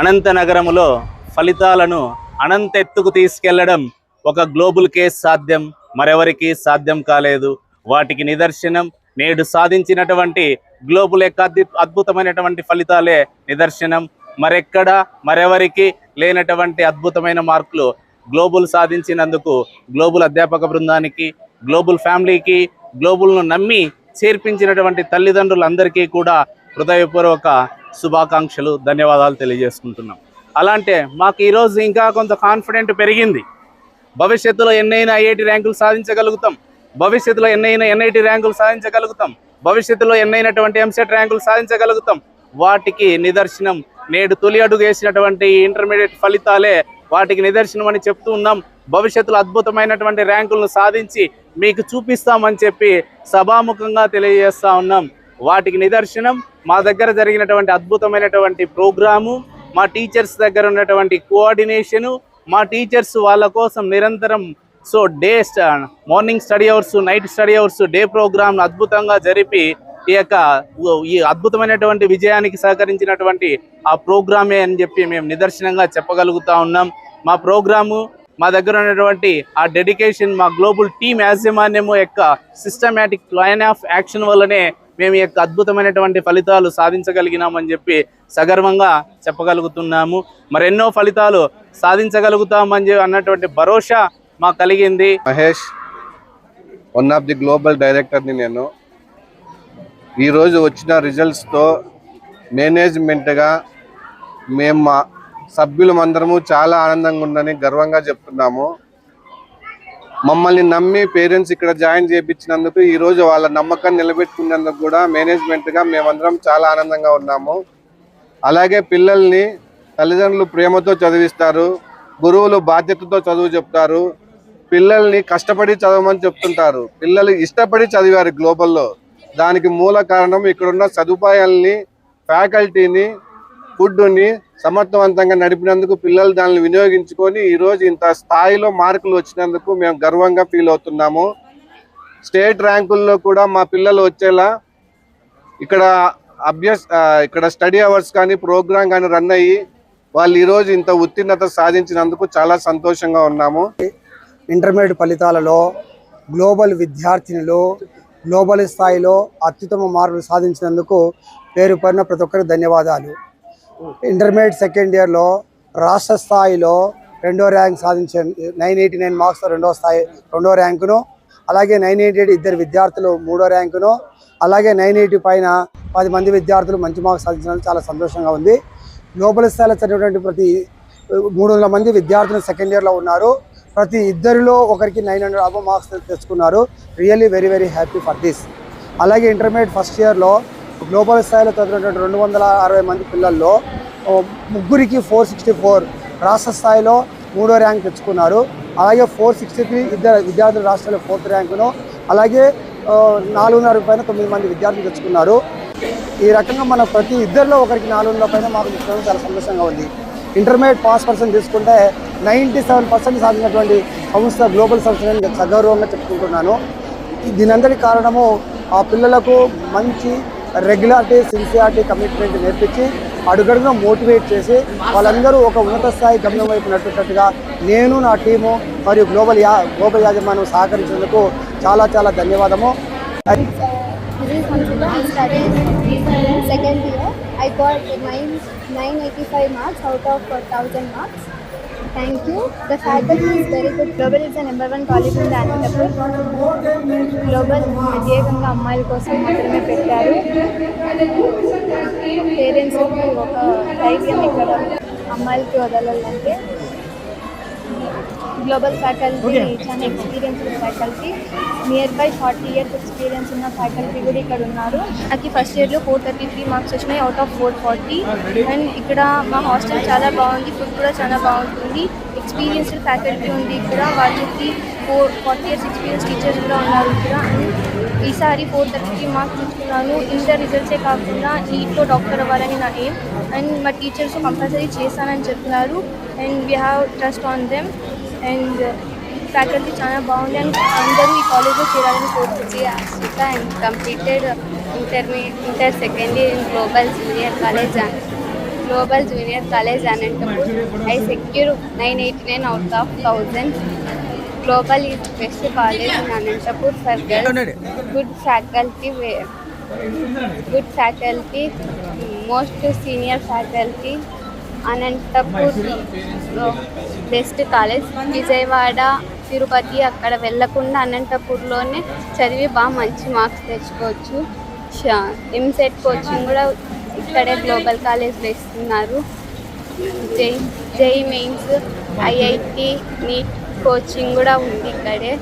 అనంత నగరములో ఫలితాలను అనంత ఎత్తుకు తీసుకెళ్ళడం ఒక గ్లోబల్ కేస్ సాధ్యం. మరెవరికి సాధ్యం కాలేదు. వాటికి నిదర్శనం నేడు సాధించినటువంటి గ్లోబల్ యొక్క అద్భుతమైనటువంటి ఫలితాలే నిదర్శనం. మరెక్కడ మరెవరికి లేనటువంటి అద్భుతమైన మార్కులు గ్లోబల్ సాధించినందుకు గ్లోబల్ అధ్యాపక బృందానికి గ్లోబల్ ఫ్యామిలీకి గ్లోబల్ను నమ్మి చేర్పించినటువంటి తల్లిదండ్రులందరికీ కూడా హృదయపూర్వక శుభాకాంక్షలు ధన్యవాదాలు తెలియజేసుకుంటున్నాం. అలాంటే మాకు ఈరోజు ఇంకా కొంత కాన్ఫిడెంట్ పెరిగింది. భవిష్యత్తులో ఎన్నైనా ఐఐటి ర్యాంకులు సాధించగలుగుతాం. భవిష్యత్తులో ఎన్నైనా ఎన్ఐటి ర్యాంకులు సాధించగలుగుతాం. భవిష్యత్తులో ఎన్నైనటువంటి ఎంసెట్ ర్యాంకులు సాధించగలుగుతాం. వాటికి నిదర్శనం నేడు తొలి అడుగు వేసినటువంటి ఇంటర్మీడియట్ ఫలితాలే వాటికి నిదర్శనం అని చెప్తూ ఉన్నాం. భవిష్యత్తులో అద్భుతమైనటువంటి ర్యాంకులను సాధించి మీకు చూపిస్తామని చెప్పి సభాముఖంగా తెలియజేస్తా ఉన్నాం. వాటికి నిదర్శనం మా దగ్గర జరిగినటువంటి అద్భుతమైనటువంటి ప్రోగ్రాము మా టీచర్స్ దగ్గర ఉన్నటువంటి కోఆర్డినేషను మా టీచర్స్ వాళ్ళ కోసం నిరంతరం so day morning study hours night study hours day program అద్భుతంగా జరిపి ఈ యొక్క ఈ అద్భుతమైనటువంటి విజయానికి సహకరించినటువంటి ఆ ప్రోగ్రామే అని చెప్పి మేము నిదర్శనంగా చెప్పగలుగుతా ఉన్నాం. మా ప్రోగ్రాము మా దగ్గర ఉన్నటువంటి ఆ డెడికేషన్ మా గ్లోబల్ టీమ్ యాజమాన్యము యొక్క సిస్టమేటిక్ ప్లాన్ ఆఫ్ యాక్షన్ వల్లనే మేము ఈ యొక్క అద్భుతమైనటువంటి ఫలితాలు సాధించగలిగినామని చెప్పి సగర్వంగా చెప్పగలుగుతున్నాము. మరెన్నో ఫలితాలు సాధించగలుగుతామని చెప్పి అన్నటువంటి భరోసా మాకు కలిగింది. Mahesh one of the global డైరెక్టర్ని నేను. ఈరోజు వచ్చిన రిజల్ట్స్తో మేనేజ్మెంట్గా మేము మా సభ్యులమందరము చాలా ఆనందంగా ఉందని గర్వంగా చెప్తున్నాము. మమ్మల్ని నమ్మి పేరెంట్స్ ఇక్కడ జాయిన్ చేయించినందుకు ఈరోజు వాళ్ళ నమ్మకాన్ని నిలబెట్టుకున్నందుకు కూడా మేనేజ్మెంట్గా మేమందరం చాలా ఆనందంగా ఉన్నాము. అలాగే పిల్లల్ని తల్లిదండ్రులు ప్రేమతో చదివిస్తారు గురువులు బాధ్యతతో చదువు చెప్తారు పిల్లల్ని కష్టపడి చదవమని చెప్తుంటారు. పిల్లలు ఇష్టపడి చదివారు గ్లోబల్లో దానికి మూల కారణం ఇక్కడున్న సదుపాయాల్ని ఫ్యాకల్టీని ఫుడ్ని సమర్థవంతంగా నడిపినందుకు పిల్లలు దానిని వినియోగించుకొని ఈరోజు ఇంత స్థాయిలో మార్కులు వచ్చినందుకు మేము గర్వంగా ఫీల్ అవుతున్నాము. స్టేట్ ర్యాంకుల్లో కూడా మా పిల్లలు వచ్చేలా ఇక్కడ అభ్యస్ ఇక్కడ స్టడీ అవర్స్ కానీ ప్రోగ్రామ్ కానీ రన్ అయ్యి వాళ్ళు ఈరోజు ఇంత ఉత్తీర్ణత సాధించినందుకు చాలా సంతోషంగా ఉన్నాము. ఇంటర్మీడియట్ ఫలితాలలో గ్లోబల్ విద్యార్థినులు గ్లోబల్ స్థాయిలో అత్యుత్తమ మార్కులు సాధించినందుకు పేరు పడిన ప్రతి ఒక్కరికి ధన్యవాదాలు. ఇంటర్మీడియట్ సెకండ్ ఇయర్లో రాష్ట్ర స్థాయిలో రెండో ర్యాంక్ సాధించాను నైన్ ఎయిటీ నైన్ మార్క్స్ రెండో స్థాయి రెండో ర్యాంకును అలాగే నైన్ ఎయిటీ ఎయిట్ ఇద్దరు విద్యార్థులు మూడో ర్యాంకును అలాగే నైన్ ఎయిటీ పైన పది మంది విద్యార్థులు మంచి మార్క్స్ సాధించడం చాలా సంతోషంగా ఉంది. గ్లోబల్ స్థాయిలో చదివినటువంటి ప్రతి మూడు వందల మంది విద్యార్థులు సెకండ్ ఇయర్లో ఉన్నారు. ప్రతి ఇద్దరిలో ఒకరికి నైన్ హండ్రెడ్ అబో మార్క్స్ తెచ్చుకున్నారు. Really very very happy for this. అలాగే ఇంటర్మీడియట్ ఫస్ట్ ఇయర్లో గ్లోబల్ స్థాయిలో చదివినటువంటి రెండు వందల అరవై మంది పిల్లల్లో ముగ్గురికి ఫోర్ సిక్స్టీ ఫోర్ రాష్ట్ర స్థాయిలో మూడో ర్యాంక్ తెచ్చుకున్నారు. అలాగే ఫోర్ సిక్స్టీ త్రీ ఇద్దరు విద్యార్థులు రాష్ట్రంలో ఫోర్త్ ర్యాంకును అలాగే నాలుగున్నర పైన తొమ్మిది మంది విద్యార్థులు తెచ్చుకున్నారు. ఈ రకంగా మన ప్రతి ఇద్దరిలో ఒకరికి నాలుగున్నర పైన మాకు తెచ్చుకోవడం చాలా సంతోషంగా ఉంది. ఇంటర్మీడియట్ పాస్ పర్సెంట్ తీసుకుంటే నైంటీ సెవెన్ పర్సెంట్ సాధించినటువంటి సంస్థ గ్లోబల్ సంస్థ నేను సగౌరవంగా చెప్పుకుంటున్నాను. దీనందరి కారణము ఆ పిల్లలకు మంచి రెగ్యులారిటీ సిన్సియారిటీ కమిట్మెంట్ నేర్పించి అడుగడుగున మోటివేట్ చేసి వాళ్ళందరూ ఒక ఉన్నత స్థాయి గమ్యం వైపు నడిపేటట్టుగా నేను నా టీము మరియు గ్లోబల్ యా గ్లోబల్ యాజమాన్యం సహకరించినందుకు చాలా చాలా ధన్యవాదము second year I I studied in second year. I got nine, 985 marks thank you the faculty is very good global is number one college in దానికపూర్ global ప్రత్యేకంగా అమ్మాయిల కోసం మాత్రమే పెట్టారు. పేరెంట్స్ ఒక ధైర్యం ఇక్కడ అమ్మాయిలకి వదలాలంటే గ్లోబల్ ఫ్యాకల్టీ చాలా experienced faculty near by forty years experience ఉన్న ఫ్యాకల్టీ కూడా ఇక్కడ ఉన్నారు. నాకు ఫస్ట్ ఇయర్లో ఫోర్ థర్టీ త్రీ మార్క్స్ వచ్చినాయి out of four forty and ఇక్కడ మా హాస్టల్ చాలా బాగుంది ఫుడ్ కూడా చాలా బాగుంటుంది. ఎక్స్పీరియన్స్డ్ ఫ్యాకల్టీ ఉంది ఇక్కడ. వాళ్ళకి four forty years experience teachers కూడా ఉన్నారు ఇక్కడ. అండ్ ఈసారి ఫోర్ థర్టీ త్రీ మార్క్స్ తెచ్చుకున్నాను ఇంటర్ రిజల్ట్సే కాకుండా నీట్లో డాక్టర్ అవ్వాలని నా ఎయిమ్ అండ్ మా టీచర్స్ కంపల్సరీ చేస్తానని చెప్తున్నారు and we have trust on them and faculty చాలా బాగుంది అండ్ అందరూ ఈ కాలేజ్లో చేరాలని కోరుకుంటే Asita and completed intermediate inter second year in global senior college and Global Junior College Anantapur. I secure 989 out of 1000. Global is best college in Anantapur for girls. Good faculty, wa- good faculty, most senior faculty. Anantapur best college. Vijayawada Tirupati అక్కడ వెళ్ళకుండా అనంతపూర్లోనే చదివి బాగా మంచి marks తెచ్చుకోవచ్చు. EAMCET coaching కూడా ఇక్కడే global కాలేజ్లో ఇస్తున్నారు జై జై మెయిన్స్ ఐఐటి నీట్ కోచింగ్ కూడా ఉంది ఇక్కడే.